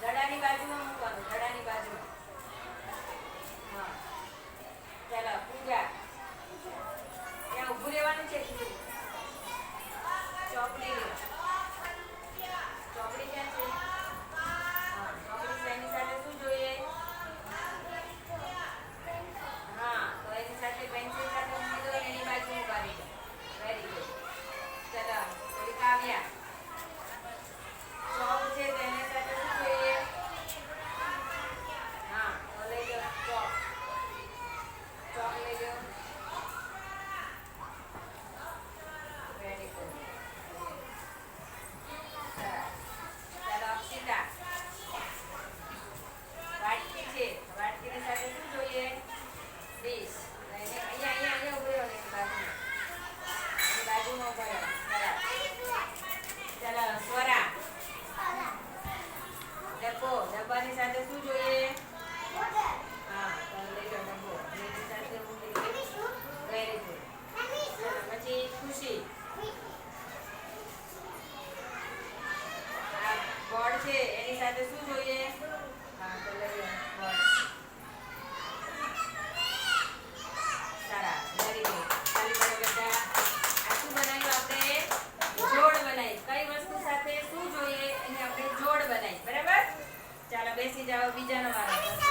દડાની બાજુમાં મૂકવાનું દડાની બાજુમાં. હા. સાથે શું જોઈએ સારા બધા શું બનાવ્યું આપણે જોડ બનાવી કઈ વસ્તુ સાથે શું જોઈએ એને આપણે જોડ બનાવી બરાબર ચાલો બેસી જાઓ બીજાનો વારો